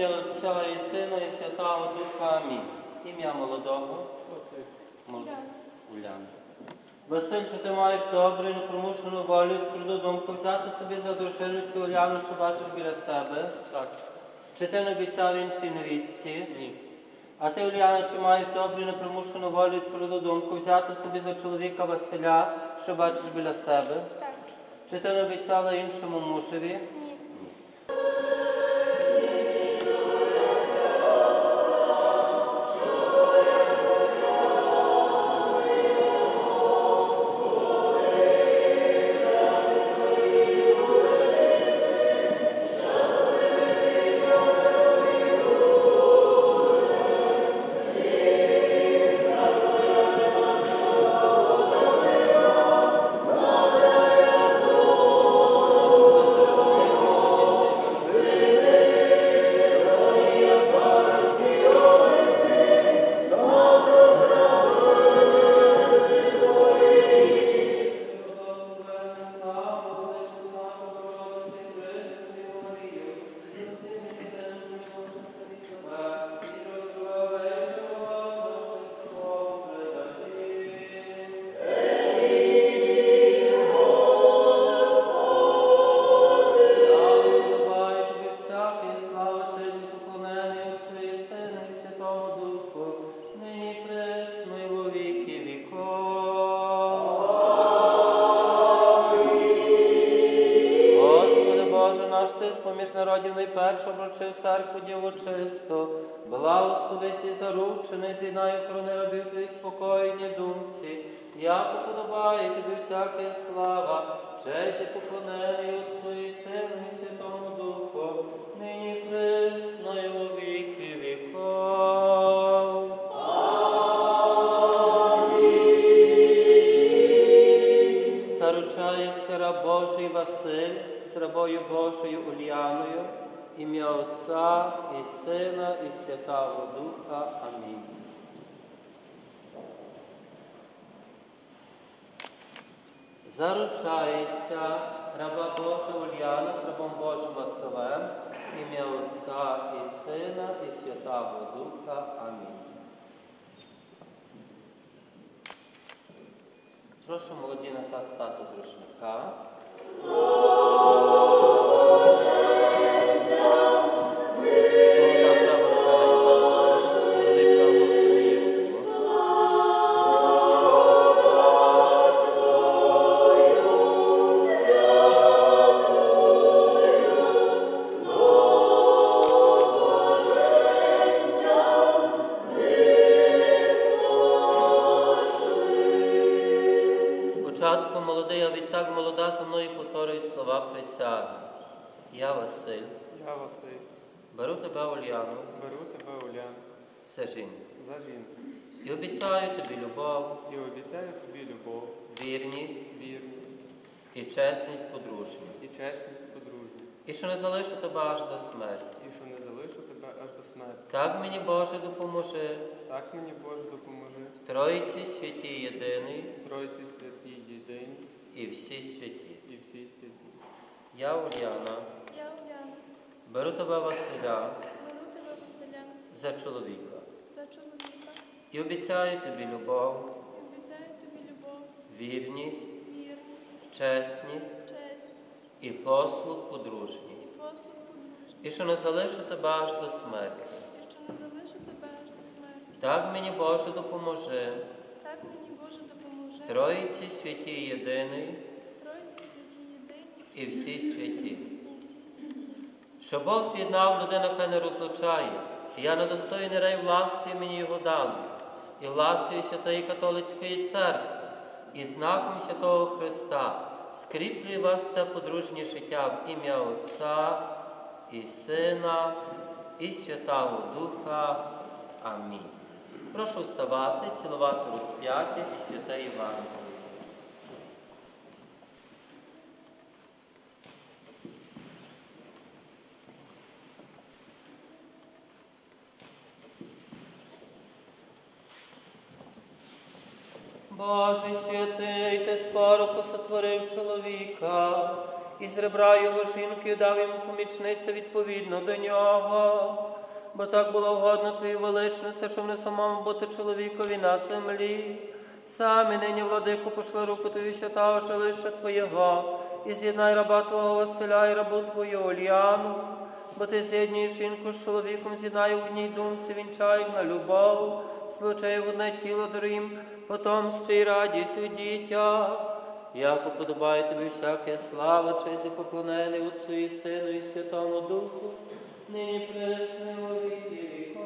ім'я Отця і Сина, і Святого Духа. Амінь. Ім'я молодого. Молодого. Василь, Васильчу, ти маєш добру і непромушену волю, тверду думку взяти собі за дружину цю Уляну, що бачиш біля себе. Так. Чи ти не обіцяв іншій невісті? Ні. А ти, Уляна, чи маєш добру і непримушену волю і тверду думку взяти собі за чоловіка Василя, що бачиш біля себе? Так. Чи ти не обіцяла іншому мужеві? Ні. Обручив церкву діву чисту, благослови ці заручений, з'єднай охорони рабів Твоїх спокійні думці, як уподобає Тобі всяка слава, честь і поклонення Отцу і Сину і Святому Духу, нині присно і во віки віков. Заручається раб Божий Василь з рабою Божою Ульяною, ім'я Отця і Сина, і Святого Духа. Амінь. Заручається раба Божа Ульяна з рабом Божим Василем, ім'я Отця і Сина, і Святого Духа. Амінь. Прошу молоді назад з рушника. Беру тебе Улян все жінку, за жінку і обіцяю тобі любов, і обіцяю тобі любов, вірність. Вірність. І чесність подружню, і чесність подружню, і що не залишу тебе аж до смерті. і що не залишу тебе аж до смерті. Так мені Боже допоможи, Так мені Боже допоможи, Тройці святі єдиний Тройці святі єдині і всі святі. і всі святі. Я Ульяна, Я Уляна. беру тебе Василя Беру тебе Василя за чоловіка. За чоловіка. І обіцяю тобі любов, і обіцяю тобі любов, вірність, вірність, чесність чесність. і послуг подружній, і послуг подружній, і що не залишу тебе аж до смерті. і що не залишу тебе аж до смерті. Так мені Боже допоможи, Так мені Боже допоможи. Троїці святі єдиний. Тройці святі єдині. І всі святі. і всі святі. Що Бог з'єднав, людина хай не розлучає, і я недостойний рей власти мені його даної, і властю Святої Католицької церкви, і знаком Святого Христа, скріплюю вас це подружнє життя в ім'я Отця і Сина, і Святого Духа. Амінь. Прошу вставати, цілувати розп'яття і святе Євангеліє. Божий святий, ти скоро посотворив чоловіка, і з ребра його жінки дав йому помічниця відповідно до нього. Бо так було вгодно Твоїй величності, щоб не самому бути чоловікові на землі, Самі нині, владику, пошли руку Твою святого жилища Твоєго, і з'єднай раба Твого Василя і рабу Твою Ольяну, бо ти з'єднуєш жінку з чоловіком, з'єднай в одній думці, вінчай на любов, случай в одне тіло дорім, потомстві і радість у дітях. Як подобає тобі всяке слава, честь і поклонення Отцу і Сину і Святому Духу, нині пресне віки віков.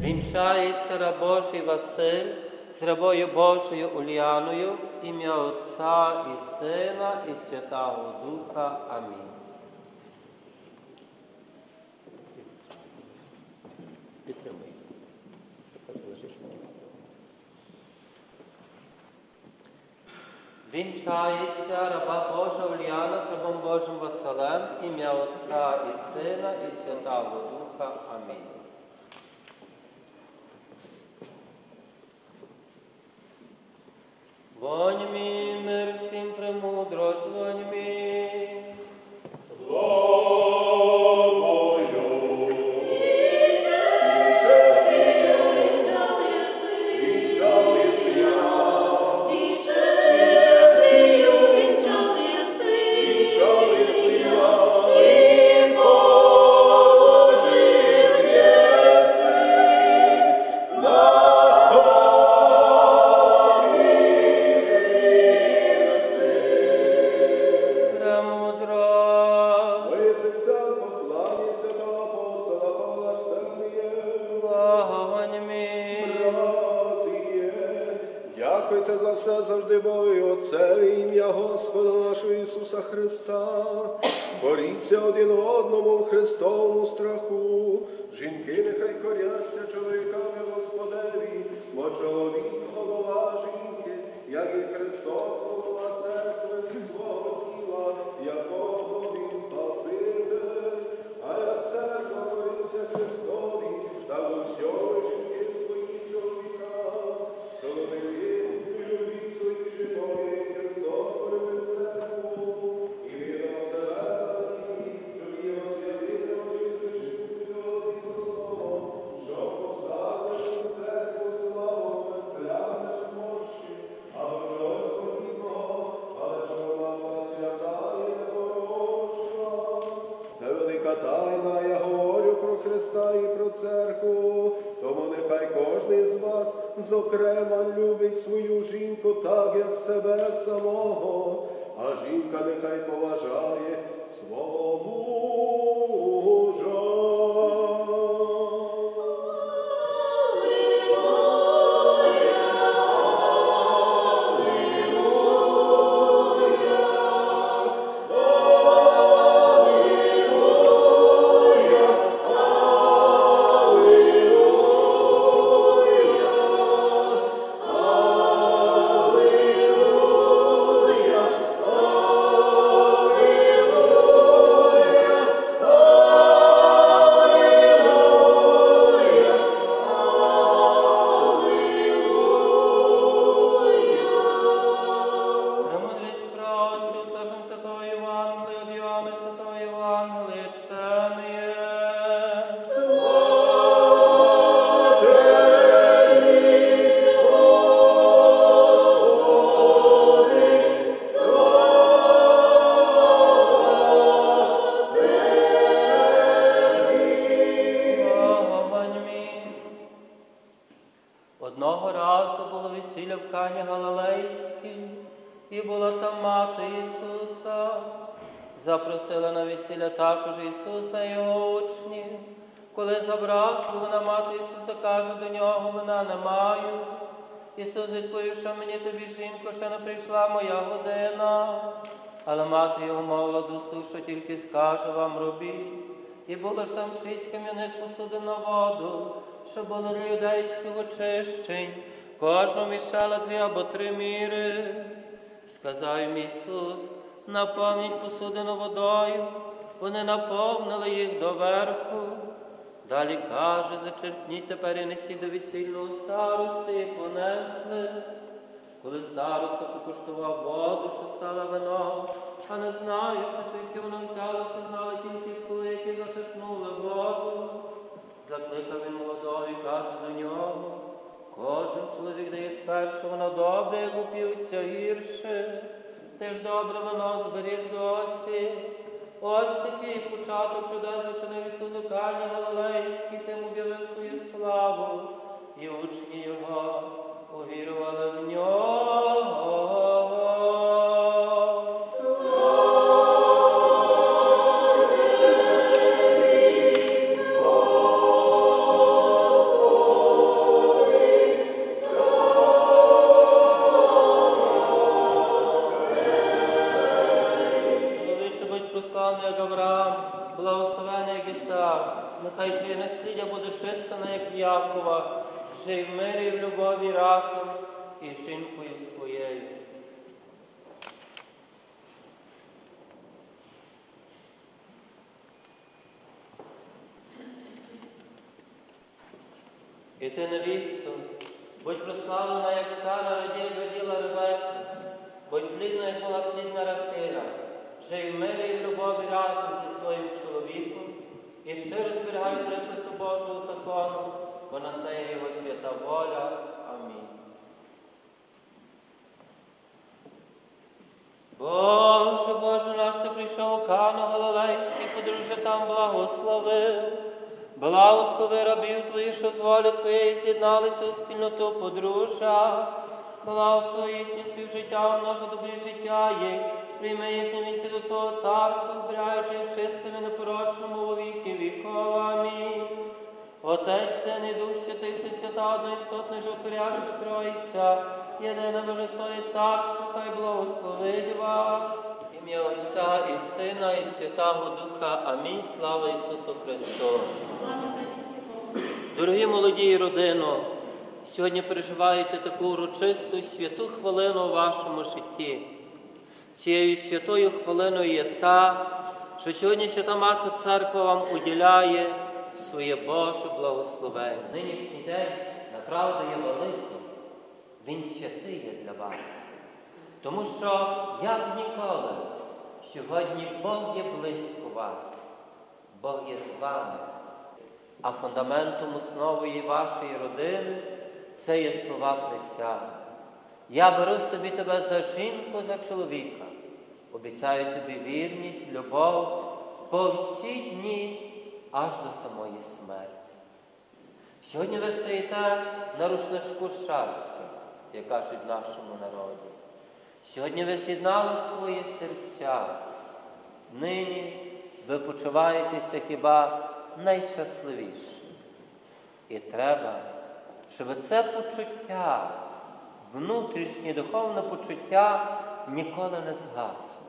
Вінчається раб Божий Василь з рабою Божою Уляною в ім'я Отця і Сина і Святого Духа. Амінь. Підтримуй. Вінчається раба Божа Ульяна з рабом Божим Василем, ім'я Отця і Сина і Святого Духа. Амінь. Чоловік голова жінки, як і Христос голова церкви з вас, зокрема, любить свою жінку так, як себе самого, а жінка нехай поважає свого Одного разу було весілля в Кані Галилейській, і була там мати Ісуса. Запросила на весілля також Ісуса і його учнів. Коли забрав, вона мати Ісуса каже до нього, вона не маю. Ісус відповів, що мені тобі, жінко, ще не прийшла моя година. Але мати його мовила до що тільки скаже вам робіть. І було ж там шість кам'яних посудин на воду, для юдейських очищень, кожному міщала дві або три міри. Сказав їм Ісус, наповніть посудину водою, вони наповнили їх доверху. Далі каже, зачерпніть тепер і несіть до весільного старости, і понесли. Коли староста покуштував воду, що стала вином, а не знаючи, звідки воно взялося, знали тільки слова, які зачерпнули воду. Закликав він молодого і каже до нього, кожен чоловік дає спершу воно добре, як упівця гірше. Ти ж добре воно зберіг досі. Ось такий початок чудес учинив Ісус у тим об'явив свою славу, і учні Його увірували І ти, невісто, будь прославлена, як Сара родила Ребекку, будь плідна, як була плідна Рахиля, жий в мирі і в любові разом зі своїм чоловіком, і щиро зберігай припису Божого закону, бо на це є його свята воля. Амінь. Боже, Боже наш, ти прийшов у Кану Галилейський, подружжя там благословив. Благослови рабів твоїх, що з волі твоєї з'єдналися у спільноту подружжя. Благослови їхнє співжиття, наше добрі життя їх. Прийми їхні вінці до свого царства, збираючи їх чистими, непорочному у віки віков. Амінь. Отець, Син і Дух Святий, все свята, одноістотна, животворяща Троїця, єдине Божество і Царство, хай благословить вас. Ім'я Отця і Сина, і Святого Духа. Амінь. Слава Ісусу Христу. Дорогі молоді і родино, сьогодні переживаєте таку урочисту святу хвилину у вашому житті. Цією святою хвилиною є та, що сьогодні Свята Мати Церква вам уділяє своє Боже благословення. Нинішній день направду є великим, він святий є для вас. Тому що, як ніколи, сьогодні Бог є близько вас, Бог є з вами. А фундаментом основою вашої родини це є слова присяги. Я беру собі тебе за жінку, за чоловіка. Обіцяю тобі вірність, любов по всі дні аж до самої смерті. Сьогодні ви стоїте на рушничку щастя, як кажуть нашому народі. Сьогодні ви з'єднали свої серця. Нині ви почуваєтеся хіба найщасливіше. І треба, щоб це почуття, внутрішнє духовне почуття ніколи не згасло,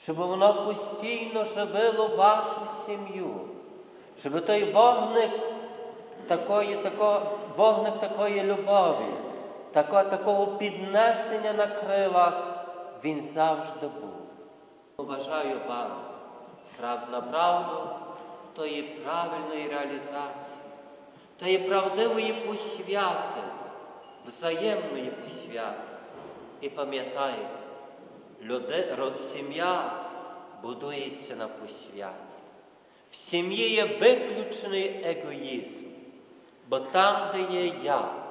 щоб воно постійно живило вашу сім'ю, щоб той вогник такої, тако, вогник такої любові, тако, такого піднесення на крилах, він завжди був. Бажаю вам прав на правду тої правильної реалізації, тої правдивої посвяти, взаємної посвяти. І пам'ятайте, люди, сім'я будується на посвяті. В сім'ї є виключений егоїзм, бо там, де є я,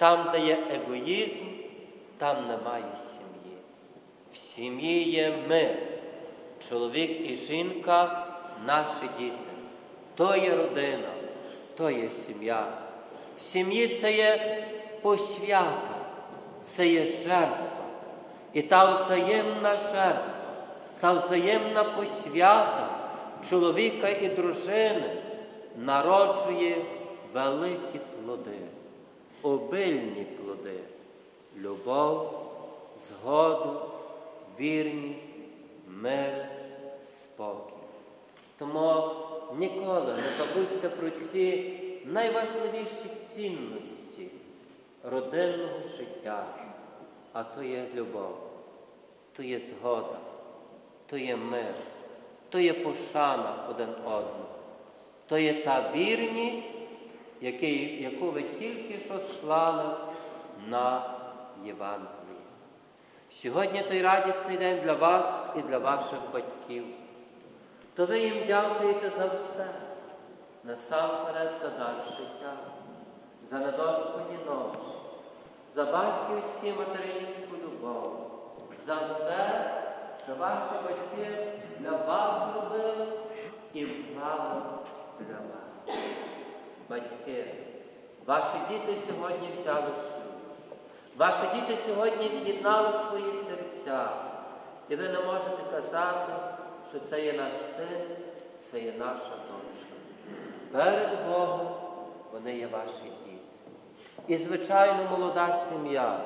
там, де є егоїзм, там немає сім'ї. В сім'ї є ми, чоловік і жінка, наші діти. То є родина, то є сім'я. В сім'ї це є посвята, це є жертва. І та взаємна жертва, та взаємна посвята чоловіка і дружини народжує великі плоди, обильні плоди, любов, згоду, вірність, мир, спокій. Тому ніколи не забудьте про ці найважливіші цінності родинного життя, а то є любов, то є згода, то є мир, то є пошана один одного, то є та вірність, який- яку ви тільки що слали на Євангелії. Сьогодні той радісний день для вас і для ваших батьків. То ви їм дякуєте за все, насамперед за дар життя, за недоспані ночі, за батьківську материнську любов, за все, що ваші батьки для вас зробили і вклали для вас. Батьки, ваші діти сьогодні взяли шлюб. Ваші діти сьогодні з'єднали свої серця, і ви не можете казати, що це є наш син, це є наша дочка. Перед Богом вони є ваші діти. І, звичайно, молода сім'я.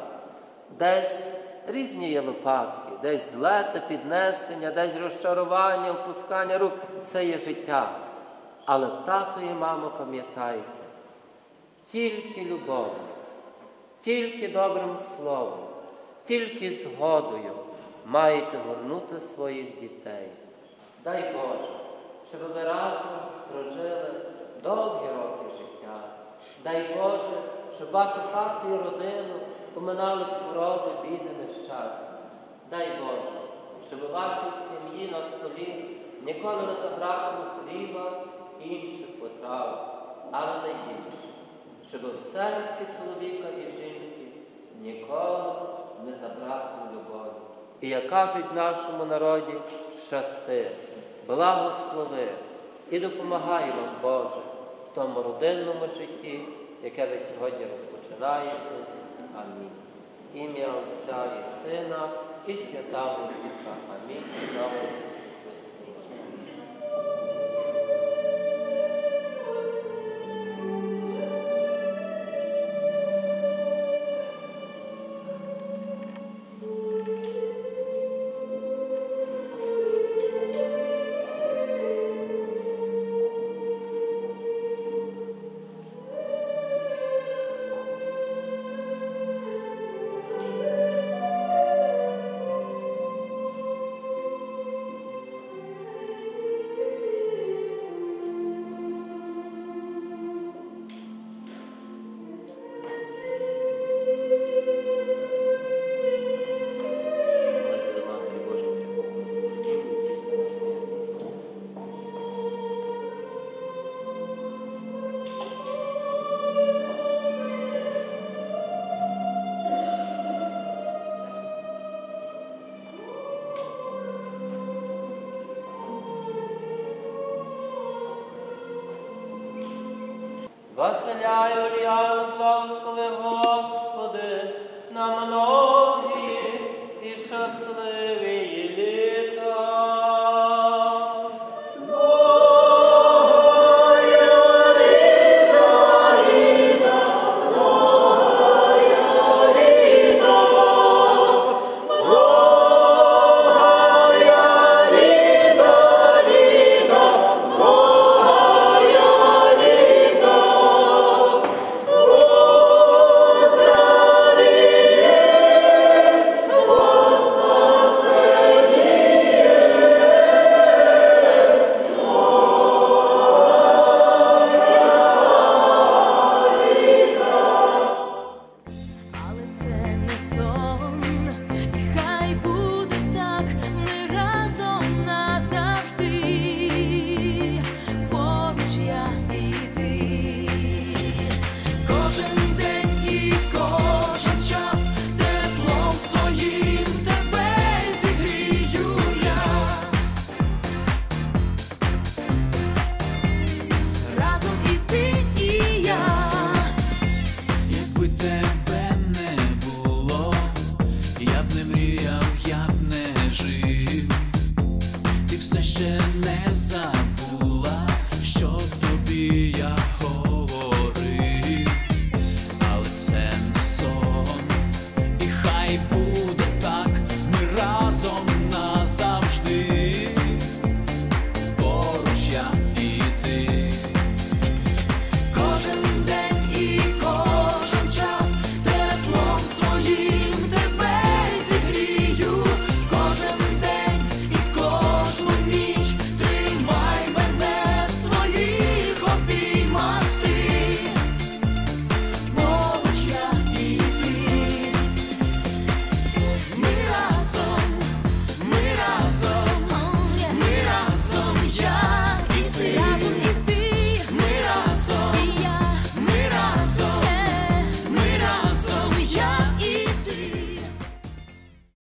Десь різні є випадки, десь злете, піднесення, десь розчарування, опускання рук це є життя. Але тато і мамо, пам'ятайте, тільки любов, тільки добрим словом, тільки згодою маєте горнути своїх дітей. Дай Боже, щоб ви разом прожили довгі роки життя. Дай Боже, щоб вашу хату і родину поминали хвороби, біди, нещастя. Дай Боже, щоб у вашій сім'ї на столі ніколи не забракло хліба і інших потрав, але найбільше, щоб в серці чоловіка і жінки ніколи не забракло любові. І як кажуть в нашому народі, щасти, благослови і допомагай вам, Боже, в тому родинному житті, яке ви сьогодні розпочинаєте. Амінь. Ім'я Отця і Сина і Святого Духа. Амінь. Jaya, Jaya.